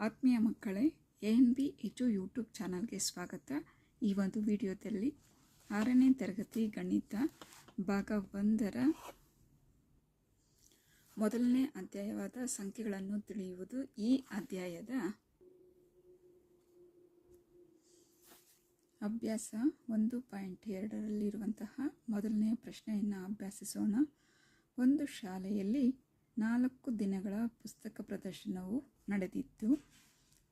ಆತ್ಮೀಯ ಮಕ್ಕಳೇ, A N B H YouTube ಚಾನಲ್ಗೆ ಸ್ವಾಗತ. ಈ ಒಂದು ವಿಡಿಯೋದಲ್ಲಿ ಆರನೇ ತರಗತಿ ಗಣಿತ ಭಾಗ ಒಂದರ ಮೊದಲನೇ ಅಧ್ಯಾಯವಾದ ಸಂಖ್ಯೆಗಳನ್ನು ತಿಳಿಯುವುದು ಈ ಅಧ್ಯಾಯದ ಅಭ್ಯಾಸ ಒಂದು ಪಾಯಿಂಟ್ ಎರಡರಲ್ಲಿರುವಂತಹ ಮೊದಲನೇ ಪ್ರಶ್ನೆಯನ್ನು ಅಭ್ಯಾಸಿಸೋಣ. ಒಂದು ಶಾಲೆಯಲ್ಲಿ ನಾಲ್ಕು ದಿನಗಳ ಪುಸ್ತಕ ಪ್ರದರ್ಶನವು ನಡೆದಿತ್ತು.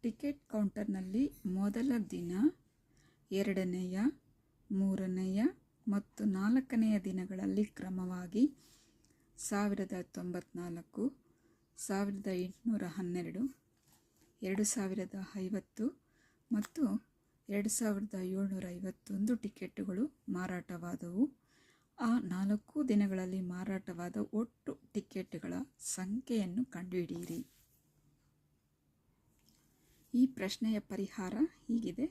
ಟಿಕೆಟ್ ಕೌಂಟರ್ನಲ್ಲಿ ಮೊದಲ ದಿನ, ಎರಡನೆಯ, ಮೂರನೆಯ ಮತ್ತು ನಾಲ್ಕನೆಯ ದಿನಗಳಲ್ಲಿ ಕ್ರಮವಾಗಿ ಸಾವಿರದ ತೊಂಬತ್ನಾಲ್ಕು, ಸಾವಿರದ ಎಂಟುನೂರ ಹನ್ನೆರಡು, ಎರಡು ಸಾವಿರದ ಐವತ್ತು ಮತ್ತು ಎರಡು ಸಾವಿರದ ಏಳ್ನೂರ ಐವತ್ತೊಂದು ಟಿಕೆಟ್ಟುಗಳು ಮಾರಾಟವಾದವು. ಆ ನಾಲ್ಕು ದಿನಗಳಲ್ಲಿ ಮಾರಾಟವಾದ ಒಟ್ಟು ಟಿಕೆಟ್ಗಳ ಸಂಖ್ಯೆಯನ್ನು ಕಂಡುಹಿಡಿಯಿರಿ. ಈ ಪ್ರಶ್ನೆಯ ಪರಿಹಾರ ಹೀಗಿದೆ.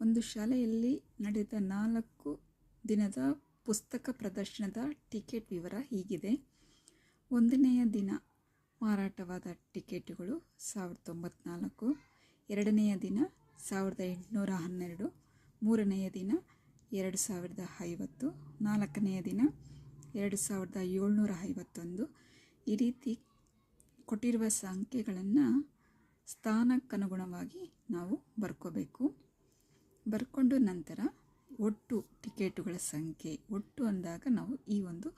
ಒಂದು ಶಾಲೆಯಲ್ಲಿ ನಡೆದ ನಾಲ್ಕು ದಿನದ ಪುಸ್ತಕ ಪ್ರದರ್ಶನದ ಟಿಕೆಟ್ ವಿವರ ಹೀಗಿದೆ. ಒಂದನೆಯ ದಿನ ಮಾರಾಟವಾದ ಟಿಕೆಟುಗಳು ಸಾವಿರದ ತೊಂಬತ್ನಾಲ್ಕು ಎರಡನೆಯ ದಿನ ಸಾವಿರದ ಎಂಟುನೂರ ಹನ್ನೆರಡು, ಮೂರನೆಯ ದಿನ ಎರಡು ಸಾವಿರದ ಐವತ್ತು, ನಾಲ್ಕನೆಯ ದಿನ ಎರಡು ಸಾವಿರದ ಏಳ್ನೂರ ಐವತ್ತೊಂದು. ಈ ರೀತಿ ಕೊಟ್ಟಿರುವ ಸಂಖ್ಯೆಗಳನ್ನು ಸ್ಥಾನಕ್ಕನುಗುಣವಾಗಿ ನಾವು ಬರ್ಕೋಬೇಕು. ಬರ್ಕೊಂಡು ನಂತರ ಒಟ್ಟು ಟಿಕೆಟುಗಳ ಸಂಖ್ಯೆ, ಒಟ್ಟು ಅಂದಾಗ ನಾವು ಈ ಒಂದು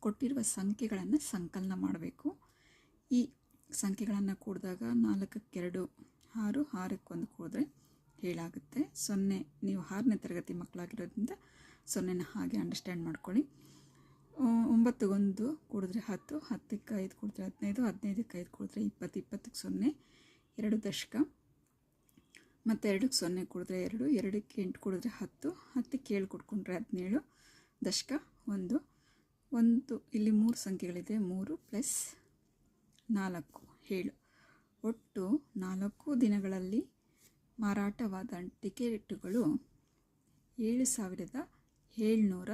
ಕೊಟ್ಟಿರುವ ಸಂಖ್ಯೆಗಳನ್ನು ಸಂಕಲನ ಮಾಡಬೇಕು. ಈ ಸಂಖ್ಯೆಗಳನ್ನು ಕೂಡಿದಾಗ ನಾಲ್ಕಕ್ಕೆರಡು, ಆರು, ಆರಕ್ಕೊಂದು ಕೂಡಿದ್ರೆ ಏಳಾಗುತ್ತೆ. ಸೊನ್ನೆ, ನೀವು ಆರನೇ ತರಗತಿ ಮಕ್ಕಳಾಗಿರೋದ್ರಿಂದ ಸೊನ್ನೆನ ಹಾಗೆ ಅಂಡರ್ಸ್ಟ್ಯಾಂಡ್ ಮಾಡ್ಕೊಳ್ಳಿ. ಒಂಬತ್ತಿಗೊಂದು ಕೂಡಿದ್ರೆ ಹತ್ತು, ಹತ್ತಕ್ಕೆ ಐದು ಕೂಡಿದ್ರೆ ಹದಿನೈದು, ಹದಿನೈದಕ್ಕೆ ಐದು ಕೂಡಿದ್ರೆ ಇಪ್ಪತ್ತು, ಇಪ್ಪತ್ತಕ್ಕೆ ಸೊನ್ನೆ. ಎರಡು ದಶಕ. ಮತ್ತು ಎರಡಕ್ಕೆ ಸೊನ್ನೆ ಕೂಡಿದ್ರೆ ಎರಡು, ಎರಡಕ್ಕೆ ಎಂಟು ಕೊಡಿದ್ರೆ ಹತ್ತು, ಹತ್ತಕ್ಕೆ ಏಳು ಕೊಟ್ಕೊಂಡ್ರೆ ಹದಿನೇಳು ದಶಕ ಒಂದು. ಒಂದು, ಇಲ್ಲಿ ಮೂರು ಸಂಖ್ಯೆಗಳಿದೆ. ಮೂರು ಪ್ಲಸ್ ನಾಲ್ಕು, ಏಳು. ಒಟ್ಟು ನಾಲ್ಕು ದಿನಗಳಲ್ಲಿ ಮಾರಾಟವಾದ ಟಿಕೆಟುಗಳು ಏಳು ಸಾವಿರದ ಏಳ್ನೂರ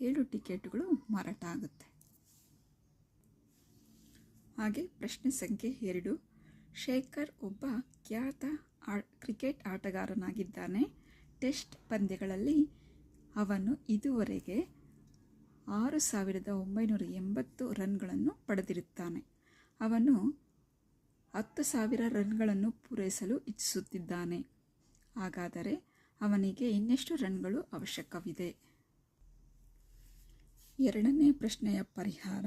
ಏಳು ಟಿಕೆಟ್ಗಳು ಮಾರಾಟ ಆಗುತ್ತೆ. ಹಾಗೆ ಪ್ರಶ್ನೆ ಸಂಖ್ಯೆ ಎರಡು. ಶೇಖರ್ ಒಬ್ಬ ಖ್ಯಾತ ಆ ಕ್ರಿಕೆಟ್ ಆಟಗಾರನಾಗಿದ್ದಾನೆ. ಟೆಸ್ಟ್ ಪಂದ್ಯಗಳಲ್ಲಿ ಅವನು ಇದುವರೆಗೆ ಆರು ಸಾವಿರದ ಒಂಬೈನೂರ ಎಂಬತ್ತು ರನ್ಗಳನ್ನು ಪಡೆದಿರುತ್ತಾನೆ. ಅವನು ಹತ್ತು ಸಾವಿರ ರನ್ಗಳನ್ನು ಪೂರೈಸಲು ಇಚ್ಛಿಸುತ್ತಿದ್ದಾನೆ. ಹಾಗಾದರೆ ಅವನಿಗೆ ಇನ್ನೆಷ್ಟು ರನ್ಗಳು ಅವಶ್ಯಕವಿದೆ? ಎರಡನೇ ಪ್ರಶ್ನೆಯ ಪರಿಹಾರ.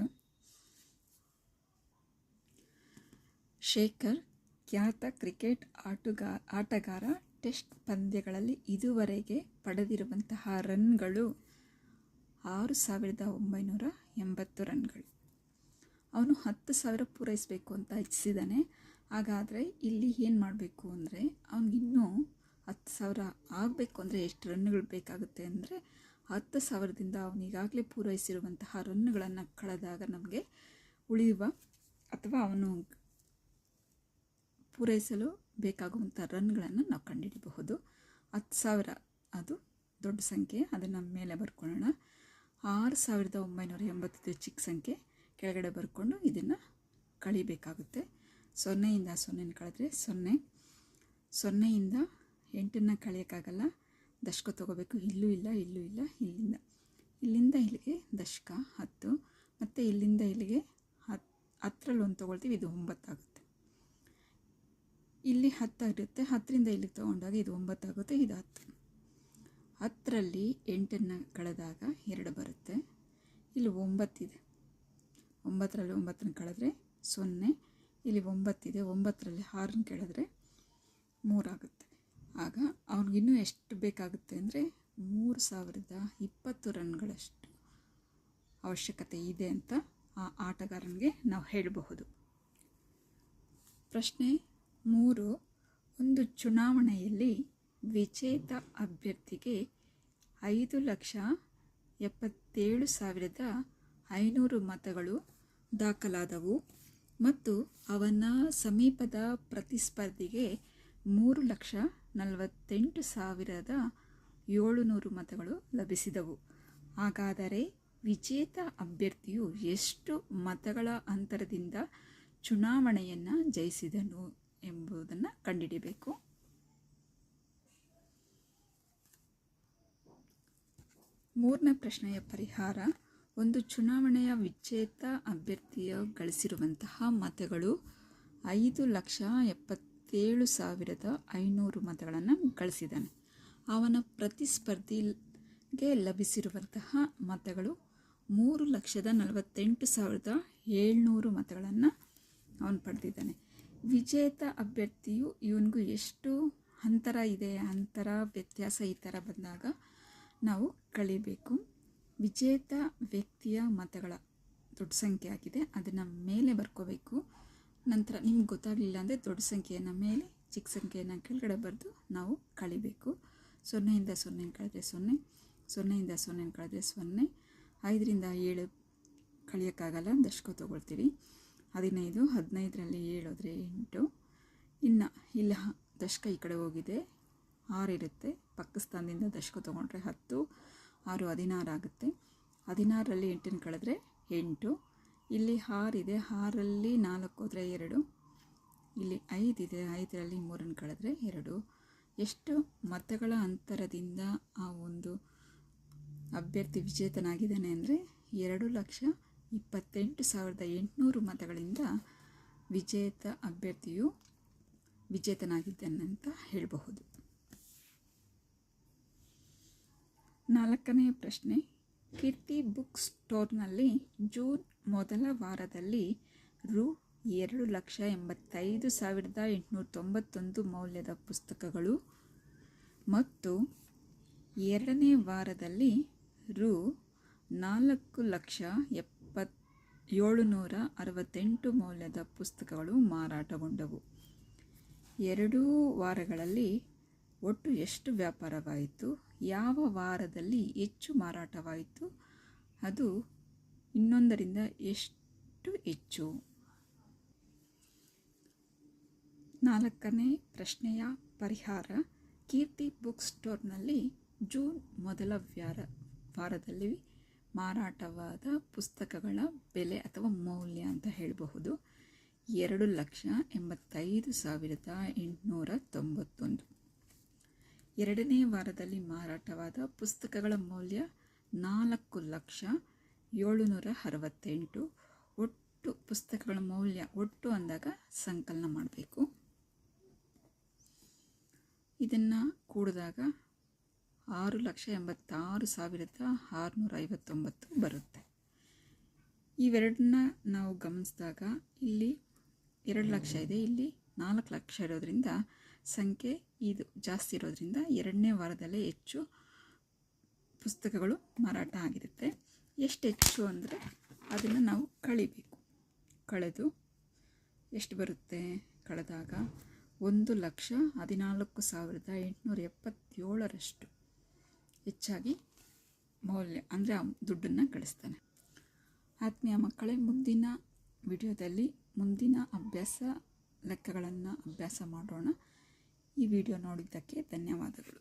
ಶೇಖರ್ ಖ್ಯಾತ ಕ್ರಿಕೆಟ್ ಆಟಗಾ, ಆಟಗಾರ ಟೆಸ್ಟ್ ಪಂದ್ಯಗಳಲ್ಲಿ ಇದುವರೆಗೆ ಪಡೆದಿರುವಂತಹ ರನ್ಗಳು ಆರು ಸಾವಿರದ ಒಂಬೈನೂರ ಎಂಬತ್ತು ರನ್ಗಳು. ಅವನು ಹತ್ತು ಸಾವಿರ ಪೂರೈಸಬೇಕು ಅಂತ ಇಚ್ಛಿಸಿದ್ದಾನೆ ಹಾಗಾದರೆ ಇಲ್ಲಿ ಏನು ಮಾಡಬೇಕು ಅಂದರೆ ಅವನಿಗಿನ್ನೂ ಹತ್ತು ಸಾವಿರ ಆಗಬೇಕು ಅಂದರೆ ಎಷ್ಟು ರನ್ಗಳು ಬೇಕಾಗುತ್ತೆ ಅಂದರೆ ಹತ್ತು ಸಾವಿರದಿಂದ ಅವನು ಈಗಾಗಲೇ ಪೂರೈಸಿರುವಂತಹ ರನ್ಗಳನ್ನು ಕಳೆದಾಗ ನಮಗೆ ಉಳಿಯುವ ಅಥವಾ ಅವನು ಪೂರೈಸಲು ಬೇಕಾಗುವಂಥ ರನ್ಗಳನ್ನು ನಾವು ಕಂಡುಹಿಡಿಯಬಹುದು ಹತ್ತು ಸಾವಿರ ಅದು ದೊಡ್ಡ ಸಂಖ್ಯೆ, ಅದನ್ನು ಮೇಲೆ ಬರ್ಕೊಳ್ಳೋಣ. ಆರು ಸಾವಿರದ ಒಂಬೈನೂರ ಎಂಬತ್ತೈದು ಚಿಕ್ಕ ಸಂಖ್ಯೆ, ಕೆಳಗಡೆ ಬರ್ಕೊಂಡು ಇದನ್ನು ಕಳಿಬೇಕಾಗುತ್ತೆ. ಸೊನ್ನೆಯಿಂದ ಸೊನ್ನೆನ ಕಳೆದ್ರೆ ಸೊನ್ನೆ. ಸೊನ್ನೆಯಿಂದ ಎಂಟನ್ನು ಕಳೆಯೋಕ್ಕಾಗಲ್ಲ. ದಶಕ ತೊಗೋಬೇಕು. ಇಲ್ಲೂ ಇಲ್ಲ ಇಲ್ಲೂ ಇಲ್ಲ, ಇಲ್ಲಿಂದ. ಇಲ್ಲಿಂದ ಇಲ್ಲಿಗೆ ದಶಕ ಹತ್ತು. ಮತ್ತು ಇಲ್ಲಿಂದ ಇಲ್ಲಿಗೆ ಹತ್ತು ಹತ್ತರಲ್ಲಿ ಒಂದು ತೊಗೊಳ್ತೀವಿ. ಇದು ಒಂಬತ್ತಾಗುತ್ತೆ. ಇಲ್ಲಿ ಹತ್ತಾಗಿರುತ್ತೆ ಹತ್ತರಿಂದ ಇಲ್ಲಿಗೆ ತೊಗೊಂಡಾಗ ಇದು ಒಂಬತ್ತಾಗುತ್ತೆ ಇದು ಹತ್ತು. ಹತ್ತರಲ್ಲಿ ಎಂಟನ್ನು ಕಳೆದಾಗ ಎರಡು ಬರುತ್ತೆ. ಇಲ್ಲಿ ಒಂಬತ್ತಿದೆ ಒಂಬತ್ತರಲ್ಲಿ ಒಂಬತ್ತನ್ನು ಕಳೆದ್ರೆ ಸೊನ್ನೆ. ಇಲ್ಲಿ ಒಂಬತ್ತಿದೆ ಒಂಬತ್ತರಲ್ಲಿ ಆರನ್ನು ಕೇಳಿದ್ರೆ ಮೂರಾಗುತ್ತೆ ಆಗ ಅವ್ನಿಗಿನ್ನೂ ಎಷ್ಟು ಬೇಕಾಗುತ್ತೆ ಅಂದರೆ ಮೂರು ಸಾವಿರದ ಇಪ್ಪತ್ತು ರನ್ಗಳಷ್ಟು ಅವಶ್ಯಕತೆ ಇದೆ ಅಂತ ಆ ಆಟಗಾರನಿಗೆ ನಾವು ಹೇಳಬಹುದು. ಪ್ರಶ್ನೆ ಮೂರು, ಒಂದು ಚುನಾವಣೆಯಲ್ಲಿ ವಿಜೇತ ಅಭ್ಯರ್ಥಿಗೆ ಐದು ಲಕ್ಷ ಎಪ್ಪತ್ತೇಳು ಸಾವಿರದ ಐನೂರು ಮತಗಳು ದಾಖಲಾದವು ಮತ್ತು ಅವನ ಸಮೀಪದ ಪ್ರತಿಸ್ಪರ್ಧಿಗೆ ಮೂರು ಲಕ್ಷ ನಲವತ್ತೆಂಟು ಸಾವಿರದ ಏಳುನೂರು ಮತಗಳು ಲಭಿಸಿದವು. ಹಾಗಾದರೆ ವಿಜೇತ ಅಭ್ಯರ್ಥಿಯು ಎಷ್ಟು ಮತಗಳ ಅಂತರದಿಂದ ಚುನಾವಣೆಯನ್ನು ಜಯಿಸಿದನು? ಎಂಬುದನ್ನು ಕಂಡುಹಿಡಿಯಬೇಕು ಮೂರನೇ ಪ್ರಶ್ನೆಯ ಪರಿಹಾರ, ಒಂದು ಚುನಾವಣೆಯ ವಿಜೇತ ಅಭ್ಯರ್ಥಿಯ ಗಳಿಸಿರುವಂತಹ ಮತಗಳು ಐದು ಲಕ್ಷ ಎಪ್ಪತ್ತೇಳು ಸಾವಿರದ ಐನೂರು ಮತಗಳನ್ನು ಗಳಿಸಿದ್ದಾನೆ. ಅವನ ಪ್ರತಿಸ್ಪರ್ಧಿಗೆ ಲಭಿಸಿರುವಂತಹ ಮತಗಳು ಮೂರು ಲಕ್ಷದ ನಲವತ್ತೆಂಟು ಸಾವಿರದ ಏಳ್ನೂರು ಮತಗಳನ್ನು ಅವನು ಪಡೆದಿದ್ದಾನೆ. ವಿಜೇತ ಅಭ್ಯರ್ಥಿಯು ಇವನಿಗೂ ಎಷ್ಟು ಅಂತರ ಇದೆ, ಅಂತರ ವ್ಯತ್ಯಾಸ ಈ ಥರ ಬಂದಾಗ ನಾವು ಕಳಿಬೇಕು. ವಿಜೇತ ವ್ಯಕ್ತಿಯ ಮತಗಳ ದೊಡ್ಡ ಸಂಖ್ಯೆ ಆಗಿದೆ, ಅದನ್ನು ಮೇಲೆ ಬರ್ಕೋಬೇಕು. ನಂತರ ನಿಮ್ಗೆ ಗೊತ್ತಾಗಲಿಲ್ಲ ಅಂದರೆ ದೊಡ್ಡ ಸಂಖ್ಯೆಯನ್ನು ಮೇಲೆ, ಚಿಕ್ಕ ಸಂಖ್ಯೆಯನ್ನು ಕೆಳಗಡೆ ಬರೆದು ನಾವು ಕಳಿಬೇಕು. ಸೊನ್ನೆಯಿಂದ ಸೊನ್ನೆ ಕಳೆದ್ರೆ ಸೊನ್ನೆ, ಸೊನ್ನೆಯಿಂದ ಸೊನ್ನೆ ಕಳೆದ್ರೆ ಸೊನ್ನೆ, ಐದರಿಂದ ಏಳು ಕಳಿಯೋಕ್ಕಾಗಲ್ಲ ದಶಕ ತೊಗೊಳ್ತೀವಿ. ಹದಿನೈದು, ಹದಿನೈದರಲ್ಲಿ ಏಳೋದ್ರೆ ಎಂಟು. ಇನ್ನು ಇಲ್ಲ, ದಶಕ ಈ ಕಡೆ ಹೋಗಿದೆ. ಆರು ಇರುತ್ತೆ. ಪಾಕಿಸ್ತಾನದಿಂದ ದಶಕ ತೊಗೊಂಡ್ರೆ ಹತ್ತು, ಆರು ಹದಿನಾರು ಆಗುತ್ತೆ. ಹದಿನಾರರಲ್ಲಿ ಎಂಟನ್ನು ಕಳೆದ್ರೆ ಎಂಟು. ಇಲ್ಲಿ ಆರಿದೆ ಆರಲ್ಲಿ ನಾಲ್ಕು ಹೋದರೆ ಎರಡು. ಇಲ್ಲಿ ಐದಿದೆ ಐದರಲ್ಲಿ ಮೂರನ್ನು ಕಳೆದ್ರೆ ಎರಡು. ಎಷ್ಟು ಮತಗಳ ಅಂತರದಿಂದ ಆ ಒಂದು ಅಭ್ಯರ್ಥಿ ವಿಜೇತನಾಗಿದ್ದಾನೆ ಅಂದರೆ ಎರಡು ಲಕ್ಷ ಇಪ್ಪತ್ತೆಂಟು ಸಾವಿರದ ಎಂಟುನೂರು ಮತಗಳಿಂದ ವಿಜೇತ ಅಭ್ಯರ್ಥಿಯು ವಿಜೇತನಾಗಿದ್ದನಂತ ಹೇಳಬಹುದು. ನಾಲ್ಕನೆಯ ಪ್ರಶ್ನೆ, ಕೀರ್ತಿ ಬುಕ್ ಸ್ಟೋರ್ನಲ್ಲಿ ಜೂನ್ ಮೊದಲ ವಾರದಲ್ಲಿ ರು ಎರಡು ಲಕ್ಷ ಎಂಬತ್ತೈದು ಸಾವಿರದ ಎಂಟುನೂರ ತೊಂಬತ್ತೊಂದು ಮೌಲ್ಯದ ಪುಸ್ತಕಗಳು ಮತ್ತು ಎರಡನೇ ವಾರದಲ್ಲಿ ರು ನಾಲ್ಕು ಲಕ್ಷ ಎಪ್ಪತ್ ಏಳುನೂರ ಅರವತ್ತೆಂಟು ಮೌಲ್ಯದ ಪುಸ್ತಕಗಳು ಮಾರಾಟಗೊಂಡವು. ಎರಡೂ ವಾರಗಳಲ್ಲಿ ಒಟ್ಟು ಎಷ್ಟು ವ್ಯಾಪಾರವಾಯಿತು? ಯಾವ ವಾರದಲ್ಲಿ ಹೆಚ್ಚು ಮಾರಾಟವಾಯಿತು? ಅದು ಇನ್ನೊಂದರಿಂದ ಎಷ್ಟು ಹೆಚ್ಚು? ನಾಲ್ಕನೇ ಪ್ರಶ್ನೆಯ ಪರಿಹಾರ. ಕೀರ್ತಿ ಬುಕ್ ಸ್ಟೋರ್ನಲ್ಲಿ ಜೂನ್ ಮೊದಲ ವ್ಯಾರ ವಾರದಲ್ಲಿ ಮಾರಾಟವಾದ ಪುಸ್ತಕಗಳ ಬೆಲೆ ಅಥವಾ ಮೌಲ್ಯ ಅಂತ ಹೇಳಬಹುದು. ಎರಡು ಲಕ್ಷ ಎಂಬತ್ತೈದು ಸಾವಿರದ ಎಂಟುನೂರ ತೊಂಬತ್ತೊಂದು. ಎರಡನೇ ವಾರದಲ್ಲಿ ಮಾರಾಟವಾದ ಪುಸ್ತಕಗಳ ಮೌಲ್ಯ ನಾಲ್ಕು ಲಕ್ಷ ಏಳುನೂರ ಅರವತ್ತೆಂಟು. ಒಟ್ಟು ಪುಸ್ತಕಗಳ ಮೌಲ್ಯ ಒಟ್ಟು ಅಂದಾಗ ಸಂಕಲನ ಮಾಡಬೇಕು. ಇದನ್ನು ಕೂಡಿದಾಗ ಆರು ಲಕ್ಷ ಎಂಬತ್ತಾರು ಸಾವಿರದ ಆರುನೂರ ಐವತ್ತೊಂಬತ್ತು ಬರುತ್ತೆ. ಇವೆರಡನ್ನ ನಾವು ಗಮನಿಸಿದಾಗ ಇಲ್ಲಿ ಎರಡು ಲಕ್ಷ ಇದೆ, ಇಲ್ಲಿ ನಾಲ್ಕು ಲಕ್ಷ ಇರೋದ್ರಿಂದ ಸಂಖ್ಯೆ ಇದು ಜಾಸ್ತಿ ಇರೋದ್ರಿಂದ ಎರಡನೇ ವಾರದಲ್ಲೇ ಹೆಚ್ಚು ಪುಸ್ತಕಗಳು ಮಾರಾಟ ಆಗಿರುತ್ತೆ. ಎಷ್ಟು ಹೆಚ್ಚು ಅಂದರೆ ಅದನ್ನು ನಾವು ಕಳಿಬೇಕು. ಕಳೆದು ಎಷ್ಟು ಬರುತ್ತೆ ಕಳೆದಾಗ? ಒಂದು ಲಕ್ಷ ಹದಿನಾಲ್ಕು ಸಾವಿರದ ಎಂಟುನೂರ ಎಪ್ಪತ್ತೇಳರಷ್ಟು. ಹೆಚ್ಚಾಗಿ ಮೌಲ್ಯ, ಅಂದರೆ ದುಡ್ಡನ್ನು ಗಳಿಸ್ತಾನೆ. ಆತ್ಮೀಯ ಮಕ್ಕಳೇ, ಮುಂದಿನ ವಿಡಿಯೋದಲ್ಲಿ ಮುಂದಿನ ಅಭ್ಯಾಸ ಲೆಕ್ಕಗಳನ್ನು ಅಭ್ಯಾಸ ಮಾಡೋಣ. ಈ ವಿಡಿಯೋ ನೋಡಿದ್ದಕ್ಕೆ ಧನ್ಯವಾದಗಳು.